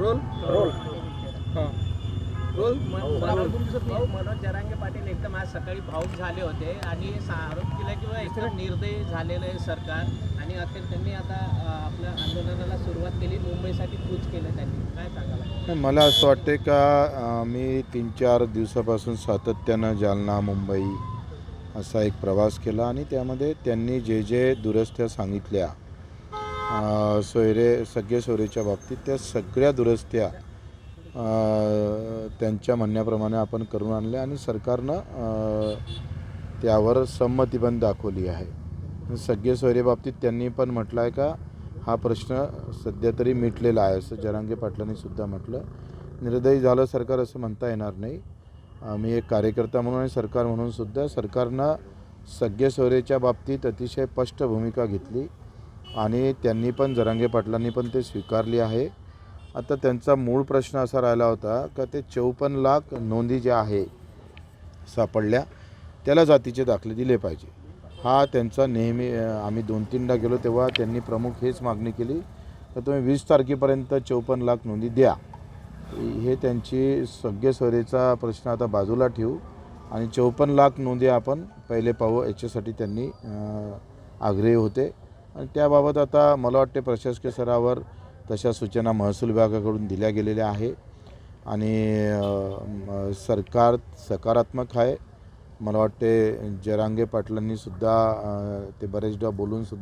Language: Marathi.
Role role. हां. रोल? मनोज जरांगे पाटील एकदम आज सकाळी भाऊक झाले होते आणि आरोप केला की बा एकदम निर्दयी झालेलं आहे सरकार आणि अखेर त्यांनी आता आपल्या आंदोलनाला सुरुवात केली मुंबईसाठी कूच केलं त्यांनी. काय सांगाल? नाही, मला असं वाटते का मी तीन चार दिवसापासून सातत्यानं जालना मुंबई असा एक प्रवास केला आणि त्यामध्ये त्यांनी जे जे दुरस्त्या सांगितल्या सोयरे सगळे सोयरेच्या बाबतीत त्या सगळ्या दुरस्त्या त्यांच्या म्हणण्याप्रमाणे आपण करून आणल्या आणि सरकारनं त्यावर संमती पण दाखवली आहे. सगळे सोयरे बाबतीत त्यांनी पण म्हटलं आहे का हा प्रश्न सध्या तरी मिटलेला आहे असं जरांगे पाटलांनी सुद्धा म्हटलं. निर्दयी झालं सरकार असं म्हणता येणार नाही. आम्ही एक कार्यकर्ता म्हणून आणि सरकार म्हणून सुद्धा सरकारनं सगळे सोयरेच्या बाबतीत अतिशय स्पष्ट भूमिका घेतली. आणि त्यांनी पण जरांगे पाटलांनी पण ते स्वीकारली आहे. आता त्यांचा मूळ प्रश्न असा राहिला होता का ते चौपन्न लाख नोंदी ज्या आहे सापडल्या त्याला जातीचे दाखले दिले पाहिजे. हा त्यांचा नेहमी आम्ही दोन तीनदा गेलो तेव्हा त्यांनी प्रमुख हेच मागणी केली तर तुम्ही वीस तारखेपर्यंत चौपन्न लाख नोंदी द्या. हे त्यांची सगळे सोयरेचा प्रश्न आता बाजूला ठेवू आणि चौपन्न लाख नोंदी आपण पहिले पाहू याच्यासाठी त्यांनी आग्रही होते. आणि त्याबाबत आता मला वाटते प्रशासकीय स्तरावर तशा सूचना महसूल विभागाकडून दिल्या गेलेल्या आहे. आणि सरकार सकारात्मक आहे. मला वाटते जरांगे पाटलांनीसुद्धा ते बरेचदा बोलूनसुद्धा